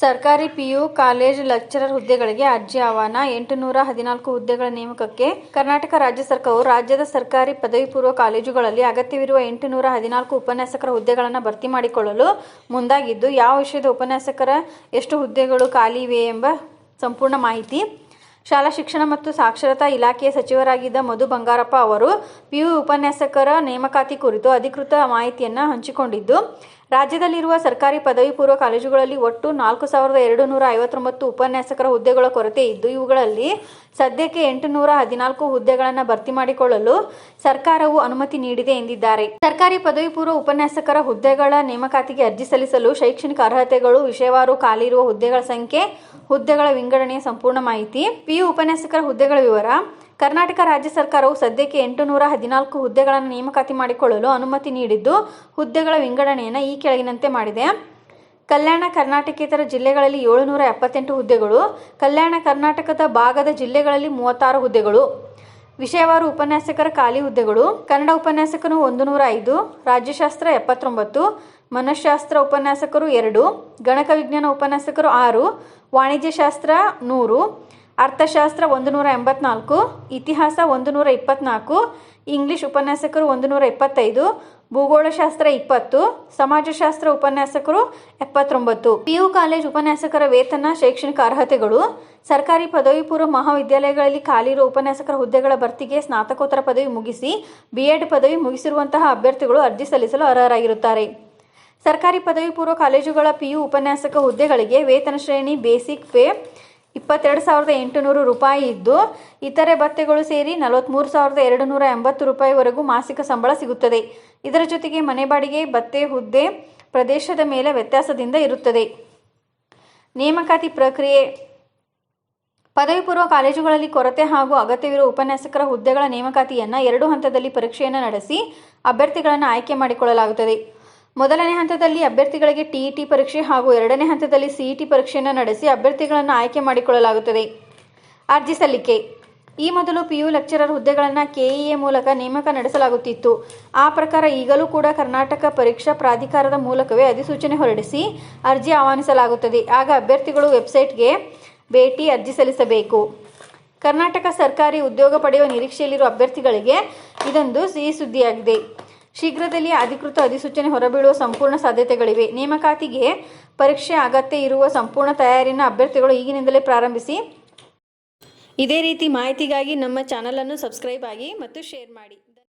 ಸರ್ಕಾರಿ PU college lecturer ಹುದ್ದೆಗಳಿಗೆ ಅರ್ಜಿ ಆಹ್ವಾನ. ಎಂಟುನೂರ ಹದಿನಾಲ್ಕು ಹುದ್ದೆಗಳ ನೇಮಕಕ್ಕೆ ಕರ್ನಾಟಕ ರಾಜ್ಯ ಸರ್ಕಾರವು ರಾಜ್ಯದ ಸರ್ಕಾರಿ ಪದವಿ ಪೂರ್ವ ಕಾಲೇಜುಗಳಲ್ಲಿ ಅಗತ್ಯವಿರುವ ಎಂಟುನೂರ ಹದಿನಾಲ್ಕು ಉಪನ್ಯಾಸಕರ ಹುದ್ದೆಗಳನ್ನು ಭರ್ತಿ ಮಾಡಿಕೊಳ್ಳಲು ಮುಂದಾಗಿದ್ದು, ಯಾವ ವಿಷಯದ ಉಪನ್ಯಾಸಕರ ಎಷ್ಟು ಹುದ್ದೆಗಳು ಖಾಲಿ ಇವೆ ಎಂಬ ಸಂಪೂರ್ಣ ಮಾಹಿತಿ. ಶಾಲಾ ಶಿಕ್ಷಣ ಮತ್ತು ಸಾಕ್ಷರತಾ ಇಲಾಖೆಯ ಸಚಿವರಾಗಿದ್ದ ಮಧು ಬಂಗಾರಪ್ಪ ಅವರು ಪಿಯು ಉಪನ್ಯಾಸಕರ ನೇಮಕಾತಿ ಕುರಿತು ಅಧಿಕೃತ ಮಾಹಿತಿಯನ್ನು ಹಂಚಿಕೊಂಡಿದ್ದು ರಾಜ್ಯದಲ್ಲಿರುವ ಸರ್ಕಾರಿ ಪದವಿ ಪೂರ್ವ ಕಾಲೇಜುಗಳಲ್ಲಿ ಒಟ್ಟು ನಾಲ್ಕು ಸಾವಿರದ ಎರಡು ನೂರ ಐವತ್ತೊಂಬತ್ತು ಉಪನ್ಯಾಸಕರ ಹುದ್ದೆಗಳ ಕೊರತೆ ಇದ್ದು, ಇವುಗಳಲ್ಲಿ ಸದ್ಯಕ್ಕೆ ಎಂಟುನೂರ ಹದಿನಾಲ್ಕು ಹುದ್ದೆಗಳನ್ನು ಭರ್ತಿ ಮಾಡಿಕೊಳ್ಳಲು ಸರ್ಕಾರವು ಅನುಮತಿ ನೀಡಿದೆ ಎಂದಿದ್ದಾರೆ. ಸರ್ಕಾರಿ ಪದವಿ ಪೂರ್ವ ಉಪನ್ಯಾಸಕರ ಹುದ್ದೆಗಳ ನೇಮಕಾತಿಗೆ ಅರ್ಜಿ ಸಲ್ಲಿಸಲು ಶೈಕ್ಷಣಿಕ ಅರ್ಹತೆಗಳು ವಿಷಯವಾರು ಖಾಲಿ ಇರುವ ಹುದ್ದೆಗಳ ಸಂಖ್ಯೆ, ಹುದ್ದೆಗಳ ವಿಂಗಡಣೆಯ ಸಂಪೂರ್ಣ ಮಾಹಿತಿ ಪಿಯು ಉಪನ್ಯಾಸಕರ ಹುದ್ದೆಗಳ ವಿವರ ಕರ್ನಾಟಕ ರಾಜ್ಯ ಸರ್ಕಾರವು ಸದ್ಯಕ್ಕೆ ಎಂಟು ನೂರ ಹದಿನಾಲ್ಕು ಹುದ್ದೆಗಳನ್ನು ನೇಮಕಾತಿ ಮಾಡಿಕೊಳ್ಳಲು ಅನುಮತಿ ನೀಡಿದ್ದು, ಹುದ್ದೆಗಳ ವಿಂಗಡಣೆಯನ್ನು ಈ ಕೆಳಗಿನಂತೆ ಮಾಡಿದೆ. ಕಲ್ಯಾಣ ಕರ್ನಾಟಕೇತರ ಜಿಲ್ಲೆಗಳಲ್ಲಿ ಏಳುನೂರ ಎಪ್ಪತ್ತೆಂಟು ಹುದ್ದೆಗಳು, ಕಲ್ಯಾಣ ಕರ್ನಾಟಕದ ಭಾಗದ ಜಿಲ್ಲೆಗಳಲ್ಲಿ ಮೂವತ್ತಾರು ಹುದ್ದೆಗಳು, ವಿಷಯವಾರು ಉಪನ್ಯಾಸಕರ ಖಾಲಿ ಹುದ್ದೆಗಳು, ಕನ್ನಡ ಉಪನ್ಯಾಸಕರು ಒಂದು ನೂರ ಐದು, ರಾಜ್ಯಶಾಸ್ತ್ರ ಎಪ್ಪತ್ತೊಂಬತ್ತು ಮನಃಶಾಸ್ತ್ರ ಉಪನ್ಯಾಸಕರು ಎರಡು ಗಣಕ ವಿಜ್ಞಾನ ಉಪನ್ಯಾಸಕರು ಆರು, ವಾಣಿಜ್ಯಶಾಸ್ತ್ರ ನೂರು ಅರ್ಥಶಾಸ್ತ್ರ ಒಂದು ನೂರ ಎಂಬತ್ನಾಲ್ಕು ಇತಿಹಾಸ ಒಂದು ನೂರ ಇಪ್ಪತ್ನಾಲ್ಕು ಇಂಗ್ಲಿಷ್ ಉಪನ್ಯಾಸಕರು ಒಂದು ನೂರ ಇಪ್ಪತ್ತೈದು ಭೂಗೋಳಶಾಸ್ತ್ರ ಇಪ್ಪತ್ತು, ಸಮಾಜಶಾಸ್ತ್ರ ಉಪನ್ಯಾಸಕರು ಎಪ್ಪತ್ತೊಂಬತ್ತು. ಪಿಯು ಕಾಲೇಜ್ ಉಪನ್ಯಾಸಕರ ವೇತನ, ಶೈಕ್ಷಣಿಕ ಅರ್ಹತೆಗಳು, ಸರ್ಕಾರಿ ಪದವಿ ಪೂರ್ವ ಮಹಾವಿದ್ಯಾಲಯಗಳಲ್ಲಿ ಖಾಲಿ ಇರುವ ಉಪನ್ಯಾಸಕರ ಹುದ್ದೆಗಳ ಭರ್ತಿಗೆ ಸ್ನಾತಕೋತ್ತರ ಪದವಿ ಮುಗಿಸಿ, ಬಿಎಡ್ ಪದವಿ ಮುಗಿಸಿರುವಂತಹ ಅಭ್ಯರ್ಥಿಗಳು ಅರ್ಜಿ ಸಲ್ಲಿಸಲು ಅರ್ಹರಾಗಿರುತ್ತಾರೆ. ಸರ್ಕಾರಿ ಪದವಿ ಪೂರ್ವ ಕಾಲೇಜುಗಳ ಪಿಯು ಉಪನ್ಯಾಸಕ ಹುದ್ದೆಗಳಿಗೆ ವೇತನ ಶ್ರೇಣಿ ಬೇಸಿಕ್ ಪೇ ಇಪ್ಪತ್ತೆರಡು ಸಾವಿರದ ಎಂಟುನೂರು ರೂಪಾಯಿ ಇದ್ದು, ಇತರೆ ಭತ್ಯೆಗಳು ಸೇರಿ ನಲವತ್ತ್ಮೂರು ಸಾವಿರದ ಎರಡು ನೂರ ಎಂಬತ್ತು ರೂಪಾಯಿವರೆಗೂ ಮಾಸಿಕ ಸಂಬಳ ಸಿಗುತ್ತದೆ. ಇದರ ಜೊತೆಗೆ ಮನೆ ಬಾಡಿಗೆ ಭತ್ತೆ ಹುದ್ದೆ ಪ್ರದೇಶದ ಮೇಲೆ ವ್ಯತ್ಯಾಸದಿಂದ ಇರುತ್ತದೆ. ನೇಮಕಾತಿ ಪ್ರಕ್ರಿಯೆ. ಪದವಿ ಪೂರ್ವ ಕಾಲೇಜುಗಳಲ್ಲಿ ಕೊರತೆ ಹಾಗೂ ಅಗತ್ಯವಿರುವ ಉಪನ್ಯಾಸಕರ ಹುದ್ದೆಗಳ ನೇಮಕಾತಿಯನ್ನು ಎರಡು ಹಂತದಲ್ಲಿ ಪರೀಕ್ಷೆಯನ್ನು ನಡೆಸಿ, ಅಭ್ಯರ್ಥಿಗಳನ್ನು ಆಯ್ಕೆ ಮಾಡಿಕೊಳ್ಳಲಾಗುತ್ತದೆ. ಮೊದಲನೇ ಹಂತದಲ್ಲಿ ಅಭ್ಯರ್ಥಿಗಳಿಗೆ ಟಿಇಟಿ ಪರೀಕ್ಷೆ ಹಾಗೂ ಎರಡನೇ ಹಂತದಲ್ಲಿ ಸಿಇಟಿ ಪರೀಕ್ಷೆಯನ್ನು ನಡೆಸಿ ಅಭ್ಯರ್ಥಿಗಳನ್ನು ಆಯ್ಕೆ ಮಾಡಿಕೊಳ್ಳಲಾಗುತ್ತದೆ. ಅರ್ಜಿ ಸಲ್ಲಿಕೆ. ಈ ಮೊದಲು ಪಿಯು ಲೆಕ್ಚರರ್ ಹುದ್ದೆಗಳನ್ನು ಕೆಇಎ ಮೂಲಕ ನೇಮಕ ನಡೆಸಲಾಗುತ್ತಿತ್ತು. ಆ ಪ್ರಕಾರ ಈಗಲೂ ಕೂಡ ಕರ್ನಾಟಕ ಪರೀಕ್ಷಾ ಪ್ರಾಧಿಕಾರದ ಮೂಲಕವೇ ಅಧಿಸೂಚನೆ ಹೊರಡಿಸಿ ಅರ್ಜಿ ಆಹ್ವಾನಿಸಲಾಗುತ್ತದೆ. ಆಗ ಅಭ್ಯರ್ಥಿಗಳು ವೆಬ್ಸೈಟ್ಗೆ ಭೇಟಿ ಅರ್ಜಿ ಸಲ್ಲಿಸಬೇಕು. ಕರ್ನಾಟಕ ಸರ್ಕಾರಿ ಉದ್ಯೋಗ ಪಡೆಯುವ ನಿರೀಕ್ಷೆಯಲ್ಲಿರುವ ಅಭ್ಯರ್ಥಿಗಳಿಗೆ ಇದೊಂದು ಸಿಹಿ ಸುದ್ದಿಯಾಗಿದೆ. ಶೀಘ್ರದಲ್ಲಿ ಅಧಿಕೃತ ಅಧಿಸೂಚನೆ ಹೊರಬೀಳುವ ಸಂಪೂರ್ಣ ಸಾಧ್ಯತೆಗಳಿವೆ. ನೇಮಕಾತಿಗೆ ಪರೀಕ್ಷೆ ಅಗತ್ಯ ಇರುವ ಸಂಪೂರ್ಣ ತಯಾರಿನ ಅಭ್ಯರ್ಥಿಗಳು ಈಗಿನಿಂದಲೇ ಪ್ರಾರಂಭಿಸಿ. ಇದೇ ರೀತಿ ಮಾಹಿತಿಗಾಗಿ ನಮ್ಮ ಚಾನಲನ್ನು ಸಬ್ಸ್ಕ್ರೈಬ್ ಆಗಿ ಮತ್ತು ಶೇರ್ ಮಾಡಿ.